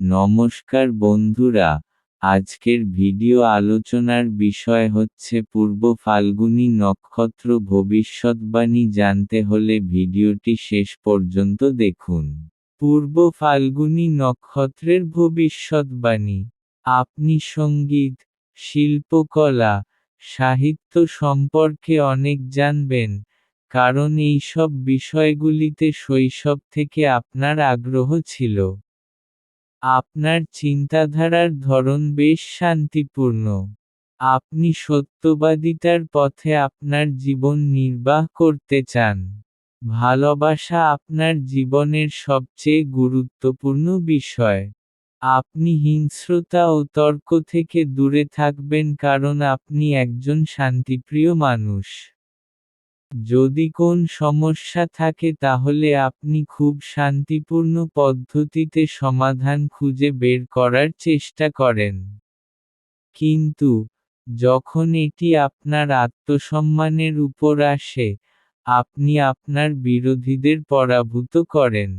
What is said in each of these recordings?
নমস্কার বন্ধুরা, আজকের ভিডিও আলোচনার বিষয় হচ্ছে পূর্ব ফাল্গুনী নক্ষত্র ভবিষ্যৎবাণী জানতে হলে ভিডিওটি শেষ পর্যন্ত দেখুন। পূর্ব ফাল্গুনী নক্ষত্রের ভবিষ্যৎবাণী। আপনি সংগীত, শিল্পকলা, সাহিত্য সম্পর্কে অনেক জানবেন, কারণ এইসব বিষয়গুলিতে শৈশব থেকে আপনার আগ্রহ ছিল। আপনার চিন্তাধারার ধরন বেশ শান্তিপূর্ণ। আপনি সত্যবাদিতার পথে আপনার জীবন নির্বাহ করতে চান। ভালোবাসা আপনার জীবনের সবচেয়ে গুরুত্বপূর্ণ বিষয়। আপনি হিংস্রতা ও তর্ক থেকে দূরে থাকবেন কারণ আপনি একজন শান্তিপ্রিয় মানুষ। যদি কোন সমস্যা থাকে তাহলে আপনি খুব শান্তিপূর্ণ পদ্ধতিতে সমাধান খুঁজে বের করার চেষ্টা করেন। কিন্তু, যখন এটি আপনার আত্মসম্মানের উপর আসে, আপনি আপনার বিরোধীদের পরাভূত করেন।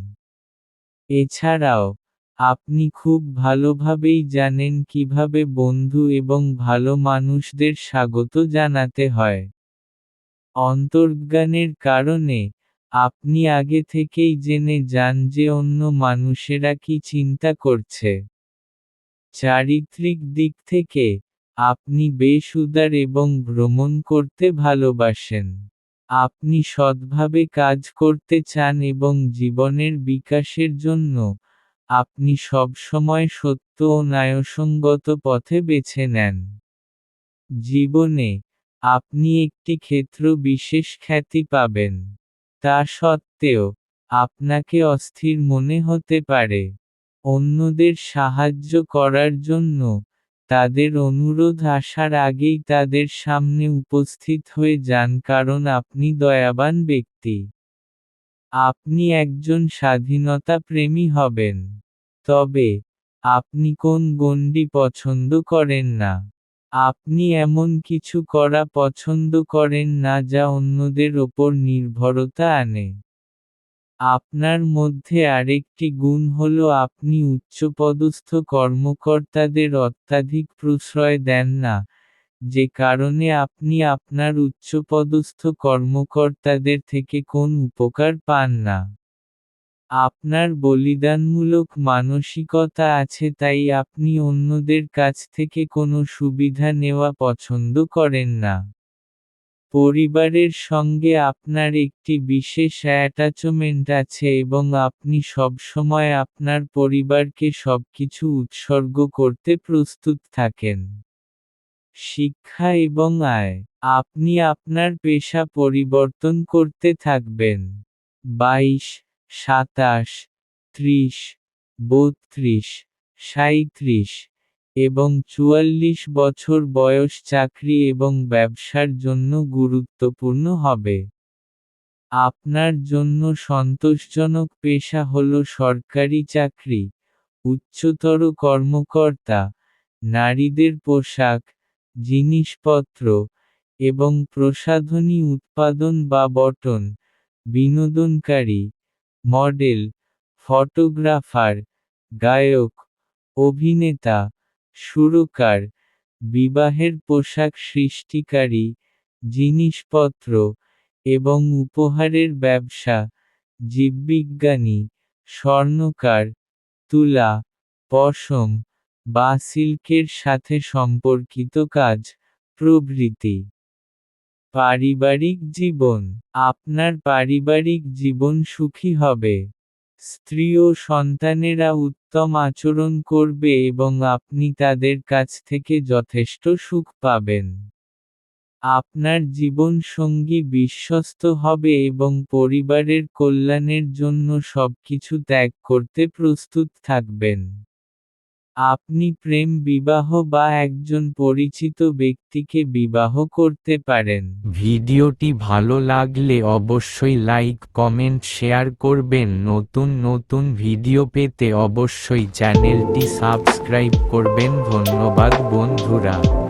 এছাড়াও, আপনি খুব ভালোভাবেই জানেন কীভাবে বন্ধু এবং ভালো মানুষদের স্বাগত জানাতে হয়। অন্তর্জ্ঞানের কারণে, আপনি আগে থেকেই জেনে যান যে অন্য মানুষেরা কি চিন্তা করছে। চারিত্রিক দিক থেকে, আপনি বেশ উদার এবং ভ্রমণ করতে ভালোবাসেন। আপনি সৎভাবে কাজ করতে চান এবং জীবনের বিকাশের জন্য, আপনি সবসময় সত্য ও ন্যায়সঙ্গত পথে বেছে নেন। জীবনে আপনি একটি ক্ষেত্র বিশেষ খ্যাতি পাবেন। তা সত্ত্বেও, আপনাকে অস্থির মনে হতে পারে। অন্যদের সাহায্য করার জন্য, তাদের অনুরোধ আসার আগেই তাদের সামনে উপস্থিত হয়ে যান কারণ আপনি দয়াবান ব্যক্তি। আপনি একজন স্বাধীনতা প্রেমী হবেন। তবে, আপনি কোন গণ্ডি পছন্দ করেন না। আপনি এমন কিছু করা পছন্দ করেন না যা অন্যদের ওপর নির্ভরতা আনে। আপনার মধ্যে আরেকটি গুণ হল আপনি উচ্চপদস্থ কর্মকর্তাদের অত্যাধিক প্রশ্রয় দেন না, যে কারণে আপনি আপনার উচ্চপদস্থ কর্মকর্তাদের থেকে কোন উপকার পান না। আপনার বলিদানমূলক মানসিকতা আছে তাই আপনি অন্যদের কাছ থেকে কোনো সুবিধা নেওয়া পছন্দ করেন না। পরিবারের সঙ্গে আপনার একটি বিশেষ অ্যাটাচমেন্ট আছে এবং আপনি সবসময় আপনার পরিবারকে সবকিছু উৎসর্গ করতে প্রস্তুত থাকেন। শিক্ষা এবং আয়। আপনি আপনার পেশা পরিবর্তন করতে থাকবেন। বাইশ সাতাশ, ত্রিশ, বত্রিশ, সাঁইত্রিশ এবং চুয়াল্লিশ বছর বয়স চাকরি এবং ব্যবসার জন্য গুরুত্বপূর্ণ হবে। আপনার জন্য সন্তোষজনক পেশা হল সরকারি চাকরি, উচ্চতর কর্মকর্তা, নারীদের পোশাক, জিনিসপত্র এবং প্রসাধনী উৎপাদন বা বটন, বিনোদনকারী মডেল, ফটোগ্রাফার, গায়ক, অভিনেতা, সুরকার, বিবাহের পোশাক সৃষ্টিকারী, জিনিসপত্র এবং উপহারের ব্যবসা, জীববিজ্ঞানী, স্বর্ণকার, তুলা, পশম, বা সিল্কের সাথে সম্পর্কিত কাজ, প্রভৃতি। পারিবারিক জীবন। আপনার পারিবারিক জীবন সুখী হবে। স্ত্রী ও সন্তানেরা উত্তম আচরণ করবে এবং আপনি তাদের কাছ থেকে যথেষ্ট সুখ পাবেন। আপনার জীবন সঙ্গী বিশ্বস্ত হবে এবং পরিবারের কল্যাণের জন্য সবকিছু ত্যাগ করতে প্রস্তুত থাকবেন। আপনি প্রেম বিবাহ বা একজন পরিচিত ব্যক্তিকে বিবাহ করতে পারেন। ভিডিওটি ভালো লাগলে অবশ্যই লাইক, কমেন্ট, শেয়ার করবেন। নতুন নতুন ভিডিও পেতে অবশ্যই চ্যানেলটি সাবস্ক্রাইব করবেন। ধন্যবাদ বন্ধুরা।